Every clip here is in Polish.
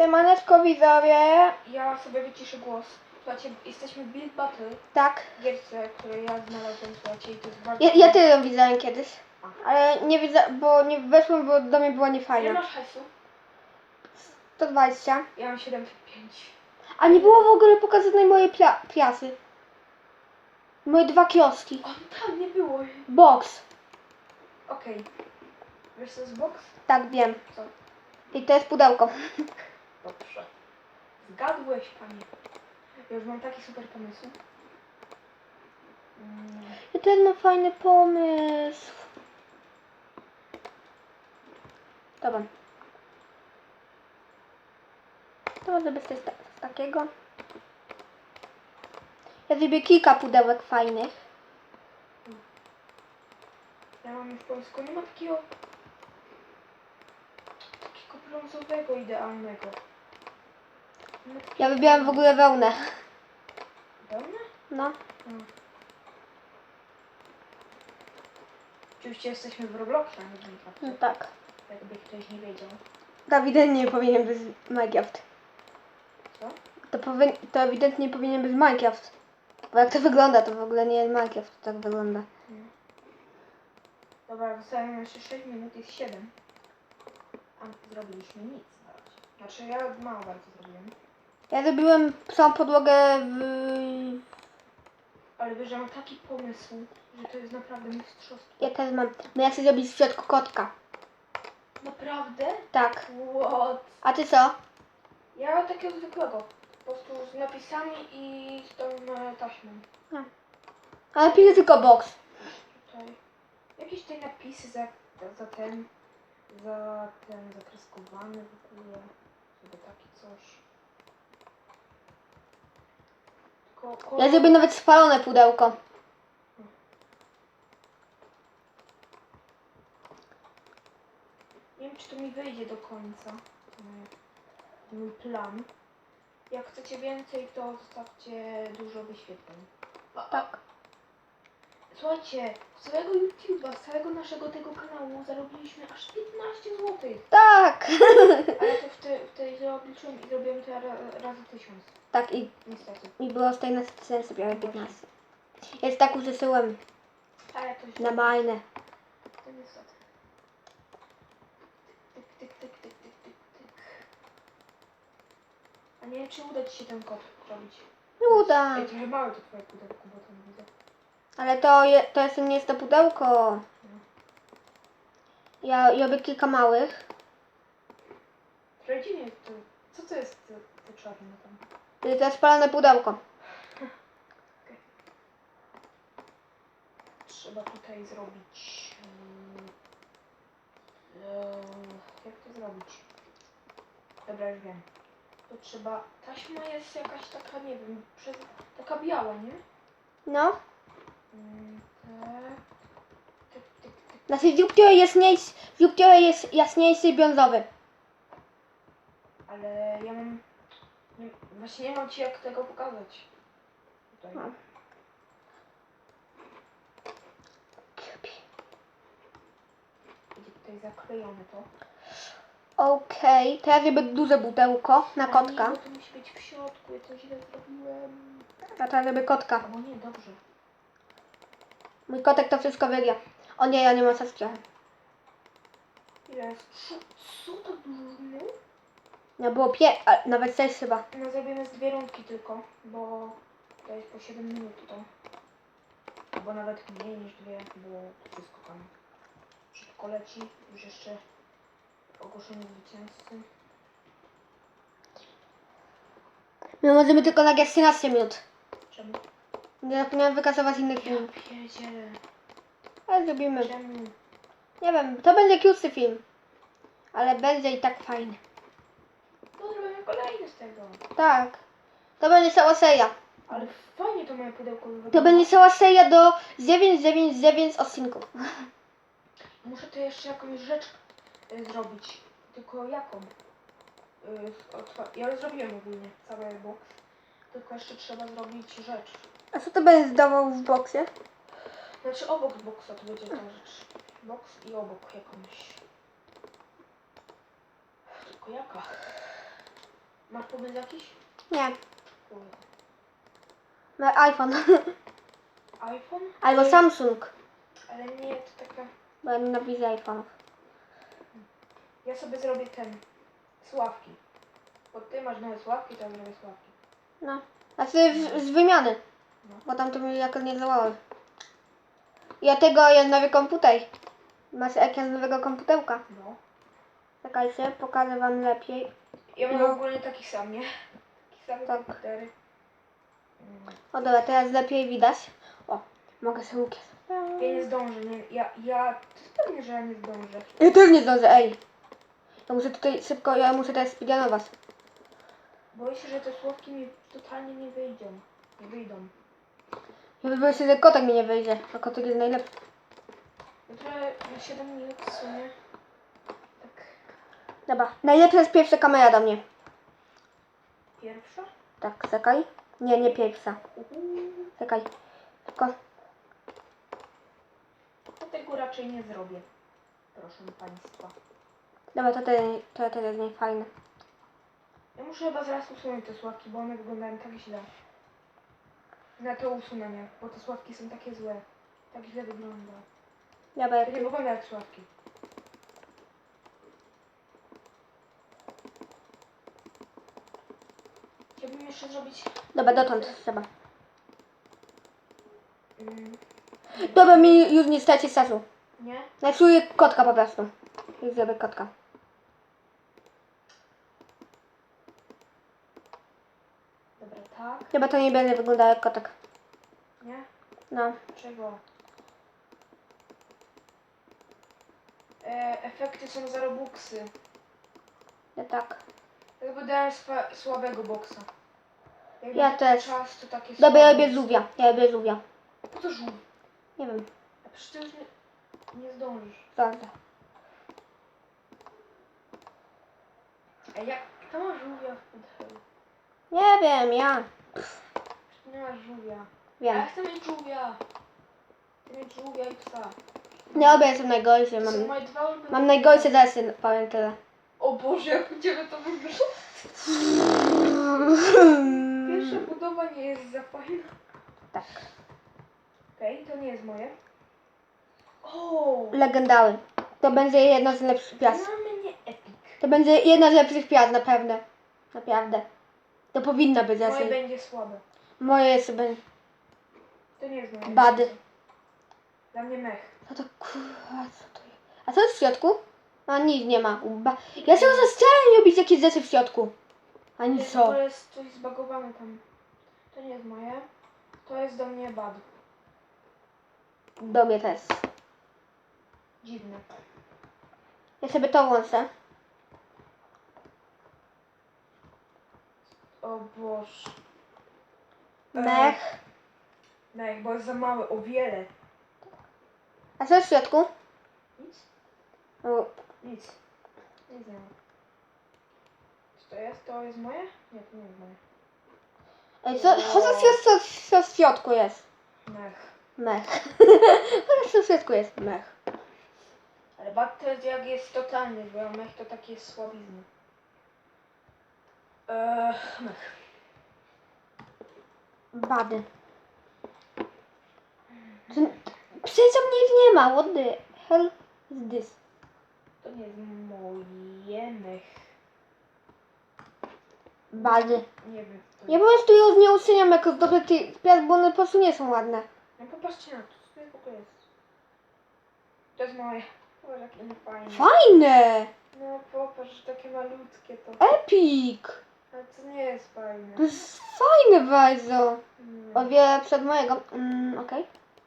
Siemaneczko widzowie. Ja sobie wyciszę głos. Słuchajcie, jesteśmy w Build Battle, Tak. gierce, której ja znalazłem, słuchajcie, i to jest bardzo... Ja, ja tyle ją widziałem kiedyś. Ale nie widzę, bo nie weszłam, bo do mnie była Ile niefajna. masz hajsu? 120. Ja mam 75. A nie było w ogóle pokazanej mojej piasy. Moje dwa kioski. O, tam nie było. Box. Okej. Wiesz co jest box? Tak, wiem. Co? I to jest pudełko. Dobrze. Zgadłeś, panie. Ja już mam taki super pomysł. Mm, Ja też mam fajny pomysł. Dobra. To zrobię coś ta z takiego. Ja zrobię kilka pudełek fajnych. Ja mam w Polsku, nie ma takiego... Takiego brązowego, idealnego. Ja wybieram w ogóle wełnę. Wełnę? No. Mm. Oczywiście jesteśmy w Robloxie, nie w Minecrafcie. No tak. Jakby ktoś nie wiedział. Dawid nie powinien być Minecraft. Co? To, powi- to ewidentnie powinien być Minecraft. Bo jak to wygląda, to w ogóle nie jest Minecraft, to tak wygląda. Dobra, zostało nam jeszcze 6 minut, jest 7. A my zrobiliśmy nic na razie. Znaczy ja mało bardzo zrobiłem. Ja zrobiłem całą podłogę w... Ale wiesz, że mam taki pomysł, że to jest naprawdę mistrzostwo. Ja też mam. No ja chcę zrobić w środku kotka. Naprawdę? Tak. What? A ty co? Ja mam takiego zwykłego. Po prostu z napisami i z tą e, taśmą. Ale piszę tylko box. Tutaj. Jakieś tutaj napisy za, za ten, za ten zakreskowany w ogóle. Sobie takie coś. Tylko kolor... Ja zrobię nawet spalone pudełko. Nie wiem, czy to mi wyjdzie do końca. Mój, plan. Jak chcecie więcej, to zostawcie dużo wyświetleń. Tak. Słuchajcie, z całego YouTube'a, z całego naszego tego kanału zarobiliśmy aż 15 zł. Tak. Ale to w, te, w tej i zrobiłem to ra, razy 1000. tak i, Niestety. i było z tej napisane sobie ale 15. Jest tak użyczyłem Ale to źle. na majne. To niestety. Tyk, tyk, tyk, tyk, tyk, tyk, tyk. A nie wiem, czy uda Ci się ten kod robić. Uda. Ej, trochę małe to twoje pudełko, bo to. Ale to, je, to jest, nie jest to pudełko. Ja ja robię kilka małych. Trochę dziwnie to... Co to jest to, to czarne tam? To jest spalone pudełko. Trzeba tutaj zrobić... mm, e, jak to zrobić? Dobra, już wiem. To trzeba... Taśma jest jakaś taka, nie wiem, przez... taka biała, nie? No. Znaczy który jest, jasniejszy, dziób, który jest jaśniejszy brązowy. Ale ja mam... Nie, właśnie nie mam ci jak tego pokazać. Tutaj. No. Będzie tutaj zaklejone to. Okej, teraz robię duże pudełko na Ale kotka. Nie, bo to musi być w środku, ja to źle zrobiłem. A teraz robię kotka. Albo nie, dobrze. Mój kotek to wszystko wygra. O nie, ja nie mam. Ile jest? Co, dużo zmienił? No było pie... A, nawet sześć chyba. No zrobimy z dwie rundki tylko, bo to jest po 7 minut to. Albo nawet mniej niż dwie, bo to wszystko tam szybko leci. Już jeszcze ogłoszenie zwycięzcy. My możemy tylko nagrać 13 minut. Nie zapomniałem wykasować innych filmów. pierdzielę. Ale zrobimy. Czemu? Nie wiem, to będzie krótszy film. Ale będzie i tak fajny. No zrobimy kolejny z tego. Tak. To będzie cała seria. Ale fajnie to moje pudełko wygląda. To będzie cała seria do 999 odcinków. Muszę tu jeszcze jakąś rzecz y, zrobić. Tylko jaką? Y, otwa- ja już zrobiłem ogólnie cały box. Tylko jeszcze trzeba zrobić rzecz. A co to będzie zdawał w boksie? Znaczy obok boxa to będzie ta rzecz. Box i obok jakąś. Tylko jaka? Masz pomysł jakiś? Nie, Kurde. no iPhone. iPhone? Albo Samsung. Ale nie, to taka... Bo ja nienawidzę iPhone'ów. Ja sobie zrobię ten. Sławki. Bo ty masz nowe sławki, to ja zrobię sławki. No. Znaczy z, z wymiany. Bo tam to mi jakoś nie działało. Ja tego jest nowy komputer. Masz ekran z nowego komputerka. No. Czekajcie, pokażę wam lepiej. Ja mam No. ogólnie taki sam, nie? Taki sam Tak. komputery. Mm. O dobra, teraz lepiej widać. O, mogę sobie łukiem. Ja nie zdążę, nie. Ja, ja... To jest pewnie, że ja nie zdążę. Ja też nie zdążę, ej. Ja muszę tutaj szybko, ja muszę teraz speedrunować. Boję się, że te sławki mi totalnie nie wyjdą. Nie wyjdą. Ja boję się, że kotek mi nie wyjdzie, a kotek jest najlepszy. Jutro na 7 minut w sumie. Tak. Dobra, najlepsza jest pierwsza kamera do mnie. Pierwsza? Tak, czekaj. Nie, nie pierwsza. Czekaj. Tylko, Ja tego raczej nie zrobię. Proszę Państwa. dobra, to ten, to ten jest niefajne. Ja muszę chyba zaraz usunąć te sławki, bo one wyglądają tak źle. Na to usunenie, bo te sławki są takie złe. Tak źle wygląda. Dobra, To nie jak wygląda jak sławki. Chciałbym jeszcze zrobić... Dobra, dotąd trzeba. Mm, Dobra, mi już nie straci czasu. nie? Narysuję kotka po prostu. Już zrobię kotka. Dobra, tak. Chyba to nie będzie wyglądał jak kotek. Nie? No. Czego? E, efekty są za robuxy. Ja tak. Ja wydałem swa- słabego boksa. Jak Ja też. Czas, to takie Dobra, ja słabe. robię żółwia. Ja robię żółwia. Po co żółw? Nie wiem. A przecież ty już nie, nie zdążysz. Dobrze. A jak kto ma żółwia w Podhelu? Nie wiem, ja. Nie masz żółwia. Wiem. Ja chcę mieć żółwia. Chcę mieć żółwia i psa. Nie obie jestem najgorszy. To są Mam, moje dwa ulubione. mam najgorsze zasy, powiem tyle. O Boże, jak u Ciebie to wygląda. Pierwsza budowa nie jest za fajna. Tak. Okej, to nie jest moje. O! Legendały. To będzie jedna z lepszych piast. Mamy nie epic. To będzie jedna z lepszych piast, naprawdę. Naprawdę. To powinna być Moje będzie słabe. Moje jest będzie. To nie jest moje. Bady. Dla mnie mech. No to kurwa, co to jest? A co jest w środku? A nic nie ma. Ba- ja się zastanawiam robić jakieś rzeczy w środku. A Nie, nic w co? ogóle jest coś zbagowane tam. To nie jest moje. To jest do mnie bad. Do mnie też. Dziwne. Ja sobie to włączę. O Boże. Mech. Mech, bo jest za małe, o wiele. A co jest w środku? Nic? O, Nic. Nic nie ma. Co to jest? To jest moje? Nie, to nie jest moje. Ej, co, co, co, co, co w środku jest? Mech. Mech. Co co w środku jest? Mech. Ale to jest jak jest totalny, bo mech to takie słabizny. Eee, mech. Bady. Przecież tam nic nie ma. What the hell is this? To nie jest moje mech. Bady. Nie wiem. To Ja po prostu już nie oceniam jako zdobyty piast, bo one po prostu nie są ładne. No popatrzcie na to, co to w ogóle jest. To jest moje. Zobacz jakie fajne. Fajne! No popatrz, takie malutkie to. Epic! Ale to nie jest fajne. To jest fajne bardzo. Nie, O wiele przed mojego. Mm, okej.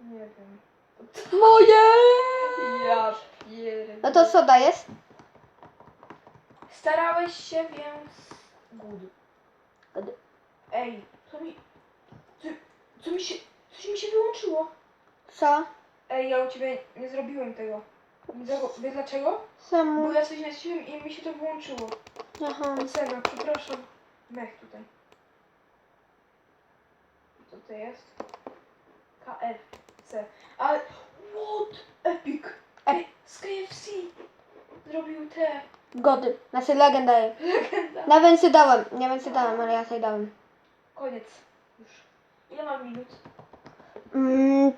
nie wiem. Moje! Ja pierdolę. No to co dajesz? Starałeś się, więc... Good. Good. Ej, co mi... Co, co mi się... Coś mi się wyłączyło. Co? Ej, ja u ciebie nie zrobiłem tego. Nie Wiesz dlaczego? Czemu? Bo ja coś naciszyłem i mi się to wyłączyło. Aha. Ocena, przepraszam. Mech tutaj. Co to jest? KFC. Ale... What? Epic! Ej, z KFC! Zrobił te... Gody. Znaczy legendarzy. Legenda. Na więcej dałem. Nie więcej dałem, ale ja sobie dałem. Koniec. Już. Ile mam minut? Mm,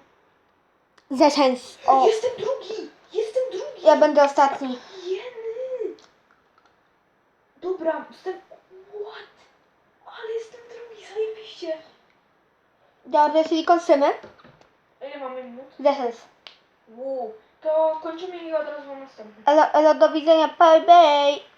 Zeszens. O, Jestem drugi! Jestem drugi! ja będę ostatni. Dobra, jestem... What? Ale jestem drugi, zajebiście. Dobrze, czyli kończymy. A ile mamy minut? Zeszens. Wow. To kończymy i od razu mam następny. Elo, elo, do widzenia. Bye, bye.